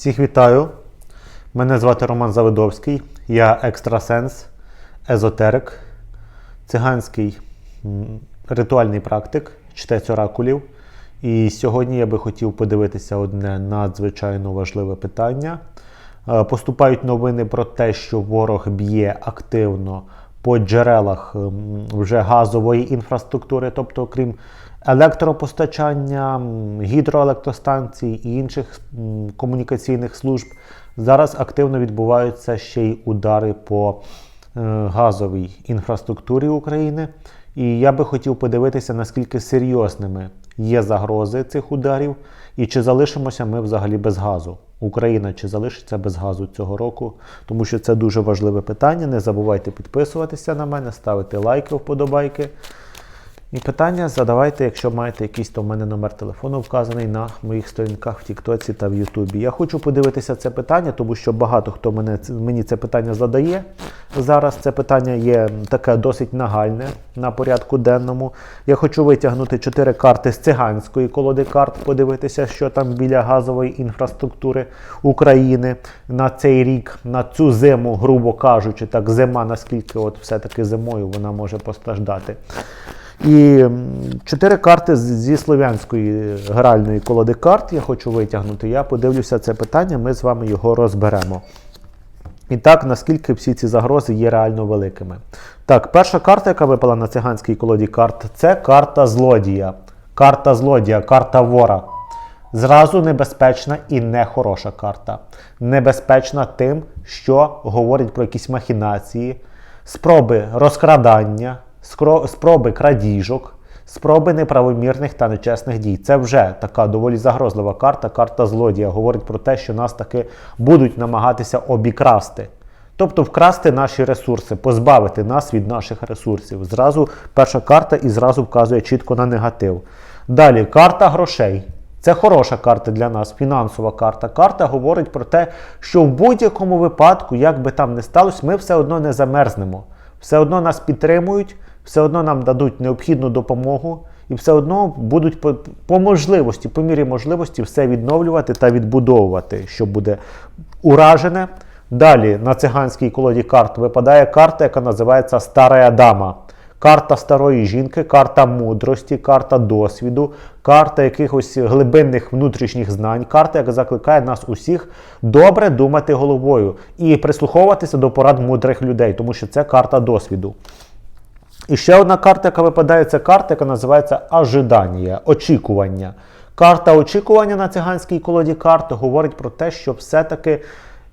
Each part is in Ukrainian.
Всіх вітаю. Мене звати Роман Завидовський. Я екстрасенс, езотерик, циганський ритуальний практик, чтець оракулів. І сьогодні я би хотів подивитися одне надзвичайно важливе питання. Е, Поступають новини про те, що ворог б'є активно по джерелах вже газової інфраструктури, тобто крім електропостачання, гідроелектростанцій і інших комунікаційних служб. Зараз активно відбуваються ще й удари по е, газовій інфраструктурі України. І я би хотів подивитися, наскільки серйозними є загрози цих ударів, і чи залишимося ми взагалі без газу. Україна чи залишиться без газу цього року, тому що це дуже важливе питання. Не забувайте підписуватися на мене, ставити лайки, вподобайки. І питання задавайте, якщо маєте якийсь, то в мене номер телефону вказаний на моїх сторінках в Тіктоці та в Ютубі. Я хочу подивитися це питання, тому що багато хто мене, мені це питання задає. Зараз це питання є таке досить нагальне на порядку денному. Я хочу витягнути чотири карти з циганської колоди карт, подивитися, що там біля газової інфраструктури України на цей рік, на цю зиму, грубо кажучи, так зима, наскільки от все-таки зимою вона може постраждати. І чотири карти зі слов'янської гральної колоди карт я хочу витягнути. Я подивлюся це питання, ми з вами його розберемо. І так, наскільки всі ці загрози є реально великими. Так, перша карта, яка випала на циганській колоді карт, це карта злодія. Карта злодія, карта вора. Зразу небезпечна і нехороша карта. Небезпечна тим, що говорить про якісь махінації, спроби розкрадання, спроби крадіжок, спроби неправомірних та нечесних дій. Це вже така доволі загрозлива карта, карта злодія. Говорить про те, що нас таки будуть намагатися обікрасти. Тобто вкрасти наші ресурси, позбавити нас від наших ресурсів. Зразу перша карта і зразу вказує чітко на негатив. Далі карта грошей. Це хороша карта для нас, фінансова карта. Карта говорить про те, що в будь-якому випадку, як би там не сталося, ми все одно не замерзнемо. Все одно нас підтримують, все одно нам дадуть необхідну допомогу, і все одно будуть по, по можливості, по мірі можливості, все відновлювати та відбудовувати, що буде уражене. Далі на циганській колоді карт випадає карта, яка називається Стара Дама. Карта старої жінки, карта мудрості, карта досвіду, карта якихось глибинних внутрішніх знань, карта, яка закликає нас усіх добре думати головою і прислуховуватися до порад мудрих людей, тому що це карта досвіду. І ще одна карта, яка випадає, це карта, яка називається Ожидання, очікування. Карта очікування на циганській колоді карти говорить про те, що все-таки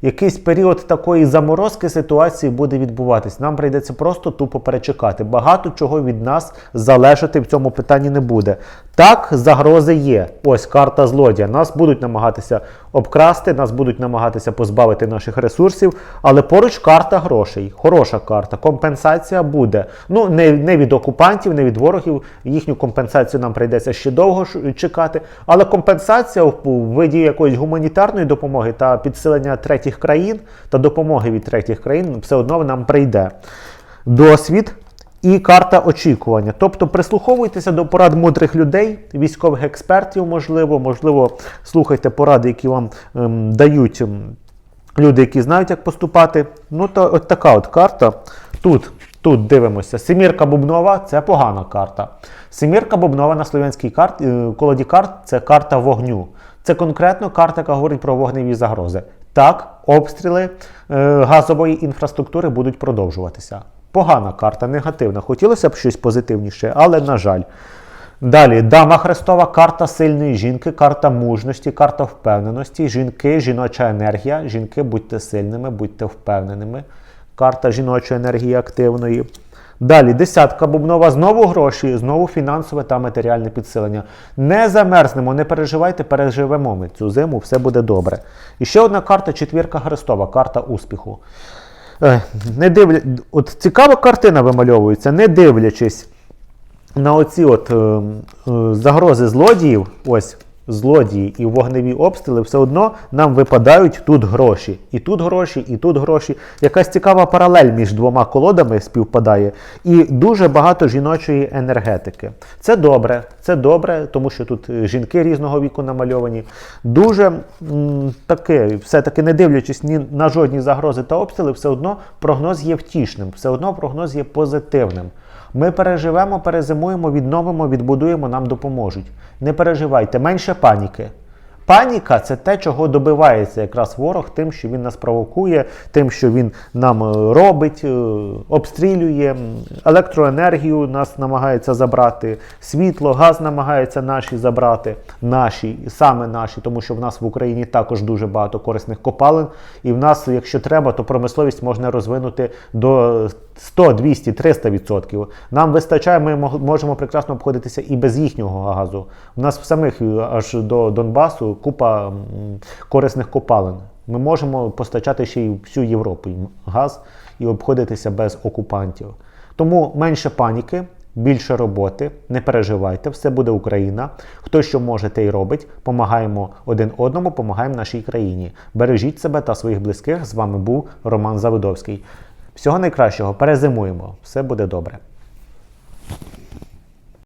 якийсь період такої заморозки ситуації буде відбуватись. Нам прийдеться просто тупо перечекати. Багато чого від нас залежати в цьому питанні не буде. Так, загрози є. Ось карта злодія. Нас будуть намагатися обкрасти, нас будуть намагатися позбавити наших ресурсів, але поруч карта грошей. Хороша карта. Компенсація буде. Ну, не, не від окупантів, не від ворогів. Їхню компенсацію нам прийдеться ще довго чекати. Але компенсація в, виді якоїсь гуманітарної допомоги та підсилення третіх країн та допомоги від третіх країн все одно нам прийде. Досвід і карта очікування. Тобто прислуховуйтеся до порад мудрих людей, військових експертів, можливо, можливо, слухайте поради, які вам ем, дають ем, люди, які знають, як поступати. Ну, то от така от карта. Тут, тут дивимося. Семірка Бубнова це погана карта. Семірка Бубнова на слов'янській карт, е, колоді карт це карта вогню. Це конкретно карта, яка говорить про вогневі загрози. Так, обстріли е, газової інфраструктури будуть продовжуватися. Погана карта, негативна. Хотілося б щось позитивніше, але на жаль. Далі, дама Христова, карта сильної жінки, карта мужності, карта впевненості. Жінки, жіноча енергія. Жінки, будьте сильними, будьте впевненими. Карта жіночої енергії активної. Далі, десятка бубнова, знову гроші, знову фінансове та матеріальне підсилення. Не замерзнемо, не переживайте, переживемо ми цю зиму, все буде добре. І ще одна карта четвірка Христова, карта успіху. Е, Не дивля... От цікава картина вимальовується, не дивлячись на оці от е, е, загрози злодіїв, ось злодії і вогневі обстріли, все одно нам випадають тут гроші. І тут гроші, і тут гроші. Якась цікава паралель між двома колодами співпадає, і дуже багато жіночої енергетики. Це добре, це добре, тому що тут е, жінки різного віку намальовані. Дуже таке, все-таки не дивлячись ні на жодні загрози та обстріли, все одно прогноз є втішним, все одно прогноз є позитивним. Ми переживемо, перезимуємо, відновимо, відбудуємо, нам допоможуть. Не переживайте, менше паніки. Паніка це те, чого добивається якраз ворог, тим, що він нас провокує, тим, що він нам е, робить, е, обстрілює, електроенергію нас намагається забрати, світло, газ намагається наші забрати, наші, саме наші, тому що в нас в Україні також дуже багато корисних копалин, і в нас, якщо треба, то промисловість можна розвинути до 100, 200, 300 відсотків. Нам вистачає, ми можемо прекрасно обходитися і без їхнього газу. У нас в самих е, аж до Донбасу купа корисних копалин. Ми можемо постачати ще й всю Європу газ і обходитися без окупантів. Тому менше паніки, більше роботи, не переживайте, все буде Україна. Хто що може, те й робить. Помагаємо один одному, помагаємо нашій країні. Бережіть себе та своїх близьких. З вами був Роман Завидовський. Всього найкращого, перезимуємо, все буде добре.